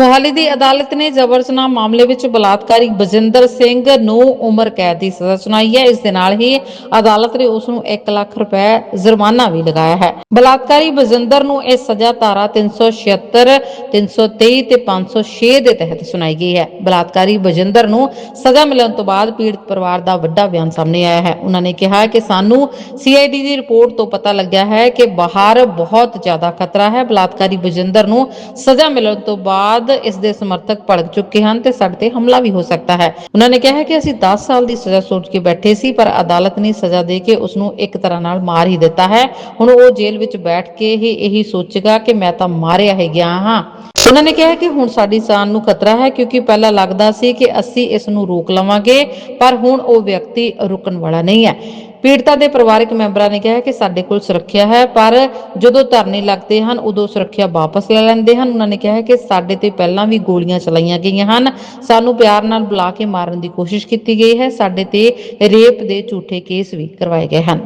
ਮੋਹਾਲੀ ਦੀ ਅਦਾਲਤ ਨੇ ਜਬਰ ਜਨਾਹ ਮਾਮਲੇ ਵਿੱਚ ਬਲਾਤਕਾਰੀ ਬਜਿੰਦਰ ਸਿੰਘ ਨੂੰ ਉਮਰ ਕੈਦ ਦੀ ਸਜ਼ਾ ਸੁਣਾਈ ਹੈ। ਇਸ ਦੇ ਨਾਲ ਹੀ ਅਦਾਲਤ ਨੇ ਉਸ ਨੂੰ 1 ਲੱਖ ਰੁਪਏ ਜੁਰਮਾਨਾ ਵੀ ਲਗਾਇਆ ਹੈ। ਬਲਾਤਕਾਰੀ ਬਜਿੰਦਰ ਨੂੰ ਇਹ ਸਜ਼ਾ ਧਾਰਾ 376 323 ਤੇ 506 ਦੇ ਤਹਿਤ ਸੁਣਾਈ ਗਈ ਹੈ। ਬਲਾਤਕਾਰੀ ਬਜਿੰਦਰ ਨੂੰ ਸਜ਼ਾ ਮਿਲਣ ਤੋਂ ਬਾਅਦ ਪੀੜਤ ਪਰਿਵਾਰ ਦਾ ਵੱਡਾ ਬਿਆਨ ਸਾਹਮਣੇ ਆਇਆ ਹੈ। ਉਹਨਾਂ ਨੇ ਕਿਹਾ ਕਿ ਸਾਨੂੰ ਸੀਆਈਡੀ ਦੀ ਰਿਪੋਰਟ ਤੋਂ ਪਤਾ ਲੱਗਿਆ ਹੈ ਕਿ ਬਾਹਰ ਬਹੁਤ ਜ਼ਿਆਦਾ ਖਤਰਾ ਹੈ। ਬਲਾਤਕਾਰੀ ਬਜਿੰਦਰ ਨੂੰ ਸਜ਼ਾ ਮਿਲਣ ਤੋਂ ਬਾਅਦ ਇਸ ਦੇ ਸਮਰਥਕ ਭੜਕ ਚੁੱਕੇ ਹਨ ਤੇ ਸਾਡੇ ਤੇ ਹਮਲਾ ਵੀ ਹੋ ਸਕਦਾ ਹੈ। ਉਹਨਾਂ ਨੇ ਕਿਹਾ ਕਿ ਅਸੀਂ 10 ਸਾਲ ਦੀ ਸਜ਼ਾ ਸੋਚ ਕੇ ਬੈਠੇ ਸੀ, ਪਰ ਅਦਾਲਤ ਨੇ ਸਜ਼ਾ ਦੇ ਕੇ ਉਸ ਨੂੰ ਇੱਕ ਤਰ੍ਹਾਂ ਨਾਲ ਮਾਰ ਹੀ ਦਿੱਤਾ ਹੈ। ਹੁਣ ਉਹ ਜੇਲ੍ਹ ਵਿੱਚ ਬੈਠ ਕੇ ਹੀ ਇਹੀ ਸੋਚੇਗਾ ਕਿ ਮੈਂ ਤਾਂ ਮਾਰਿਆ ਹੀ ਗਿਆ ਹਾਂ। ਉਹਨਾਂ ਨੇ ਕਿਹਾ ਕਿ ਹੁਣ ਸਾਡੀ ਜਾਨ ਨੂੰ ਖਤਰਾ ਹੈ ਕਿਉਂਕਿ ਪਹਿਲਾਂ ਲੱਗਦਾ ਸੀ ਕਿ ਅਸੀਂ ਇਸ ਨੂੰ ਰੋਕ ਲਵਾਂਗੇ, ਪਰ ਹੁਣ ਉਹ ਵਿਅਕਤੀ ਰੁਕਣ ਵਾਲਾ ਨਹੀਂ ਹੈ। ਪੀੜਤਾ ਦੇ ਪਰਿਵਾਰਕ ਮੈਂਬਰਾਂ ਨੇ ਕਿਹਾ ਕਿ ਸਾਡੇ ਕੋਲ ਸੁਰੱਖਿਆ ਹੈ, ਪਰ ਜਦੋਂ ਧਰਨੇ ਲੱਗਦੇ ਹਨ, ਉਦੋਂ ਸੁਰੱਖਿਆ ਵਾਪਸ ਲੈ ਲੈਂਦੇ ਹਨ। ਉਹਨਾਂ ਨੇ ਕਿਹਾ ਕਿ ਸਾਡੇ ਤੇ ਪਹਿਲਾਂ ਵੀ ਗੋਲੀਆਂ ਚਲਾਈਆਂ ਗਈਆਂ ਹਨ। ਸਾਨੂੰ ਪਿਆਰ ਨਾਲ ਬੁਲਾ ਕੇ ਮਾਰਨ ਦੀ ਕੋਸ਼ਿਸ਼ ਕੀਤੀ ਗਈ ਹੈ। ਸਾਡੇ ਤੇ ਰੇਪ ਦੇ ਝੂਠੇ ਕੇਸ ਵੀ ਕਰਵਾਏ ਗਏ ਹਨ।